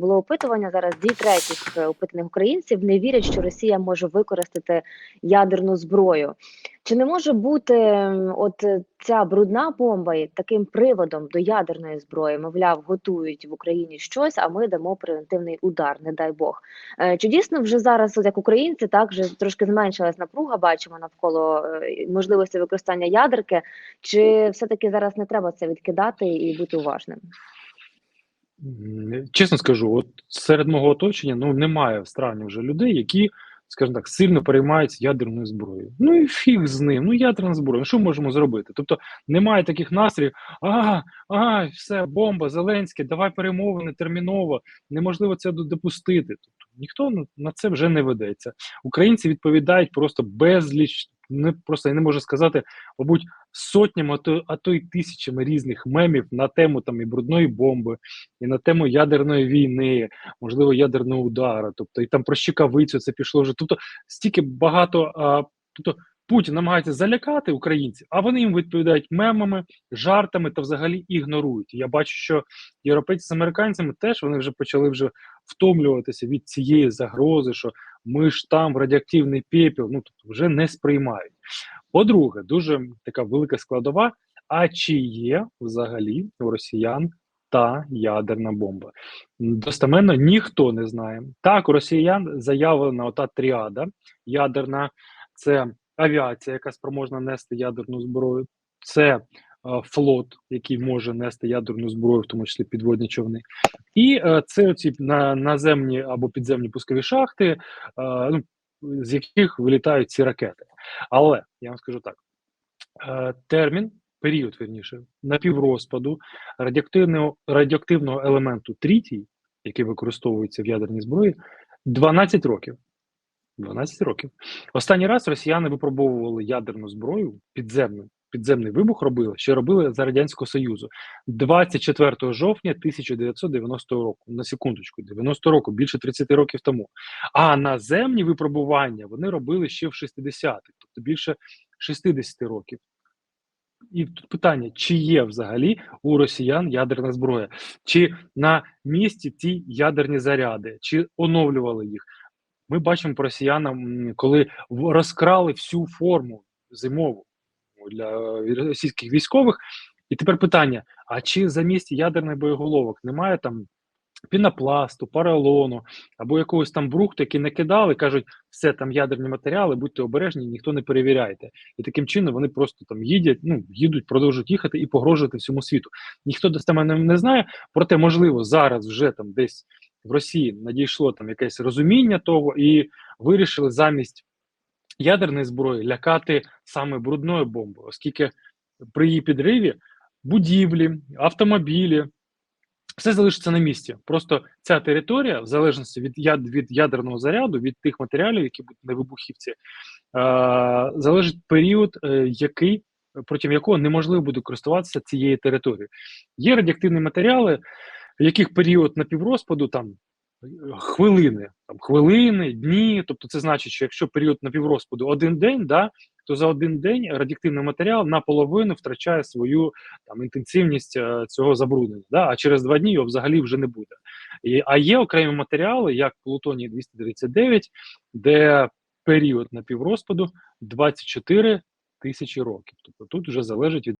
Було опитування зараз дві третіх е, опитаних українців не вірять, що Росія може використати ядерну зброю. Чи не може бути от е, ця брудна бомба таким приводом до ядерної зброї? Мовляв, готують в Україні щось, а ми дамо превентивний удар, не дай Бог. Е, Чи дійсно вже зараз, от як українці, так вже трошки зменшилась напруга, бачимо навколо можливості використання ядерки? Чи все-таки зараз не треба це відкидати і бути уважним? Чесно скажу, от серед мого оточення ну немає в страні вже людей, які, скажімо так, сильно переймаються ядерною зброєю. Ну і фіг з ним. Ну ядерна зброя. Ну що можемо зробити? Тобто немає таких настроїв. А, а, все, бомба, Зеленський, давай перемовини терміново. Неможливо це допустити. Тобто ніхто на це вже не ведеться. Українці відповідають просто безліч. Не просто я не можу сказати, мабуть, сотнями, а то, а то й тисячами різних мемів на тему там і брудної бомби, і на тему ядерної війни, можливо, ядерного удару. Тобто, і там про щекавицю це пішло вже. Тобто, стільки багато. А, тобто, Путін намагається залякати українців, а вони їм відповідають мемами, жартами та взагалі ігнорують. Я бачу, що європейці з американцями теж вони вже почали вже втомлюватися від цієї загрози, що ми ж там радіоактивний пепел, ну тобто вже не сприймають. По-друге, дуже така велика складова. А чи є взагалі у росіян та ядерна бомба? Достеменно ніхто не знає. Так, у росіян заявлена ота тріада ядерна, це авіація, яка спроможна нести ядерну зброю, це флот, який може нести ядерну зброю, в тому числі підводні човни, і е, це оці на, наземні або підземні пускові шахти, е, ну, з яких вилітають ці ракети. Але я вам скажу так: е, термін, період, верніше, напіврозпаду радіоактивного, радіоактивного елементу трітій, який використовується в ядерній зброї, 12 років. 12 років. Останній раз росіяни випробовували ядерну зброю підземну. Підземний вибух робили, ще робили за Радянського Союзу 24 жовтня 1990 року. На секундочку, 90 року, більше 30 років тому. А наземні випробування вони робили ще в 60-х, тобто більше 60 років. І тут питання: чи є взагалі у росіян ядерна зброя, чи на місці ті ядерні заряди, чи оновлювали їх? Ми бачимо по росіянам, коли розкрали всю форму зимову для російських військових. І тепер питання: а чи замість ядерних боєголовок немає там пінопласту, поролону або якогось там брухту, який накидали, кажуть, все там ядерні матеріали, будьте обережні, ніхто не перевіряйте. І таким чином вони просто там їдять, ну їдуть, продовжують їхати і погрожувати всьому світу. Ніхто достеменно не знає, проте можливо зараз вже там десь в Росії надійшло там якесь розуміння того, і вирішили замість ядерної зброї лякати саме брудною бомбою, оскільки при її підриві будівлі, автомобілі. Все залишиться на місці. Просто ця територія, в залежності від яд від ядерного заряду, від тих матеріалів, які будуть на вибухівці, е, залежить період, е, який протягом якого неможливо буде користуватися цією територією. Є радіоактивні матеріали, в яких період напіврозпаду там хвилини, там хвилини, дні. Тобто, це значить, що якщо період напіврозпаду один день, да, то за один день радіоактивний матеріал наполовину втрачає свою там інтенсивність е, цього забруднення. Да, а через два дні його взагалі вже не буде. І, а є окремі матеріали, як плутоній 239, де період напіврозпаду 24 тисячі років. Тобто тут вже залежить від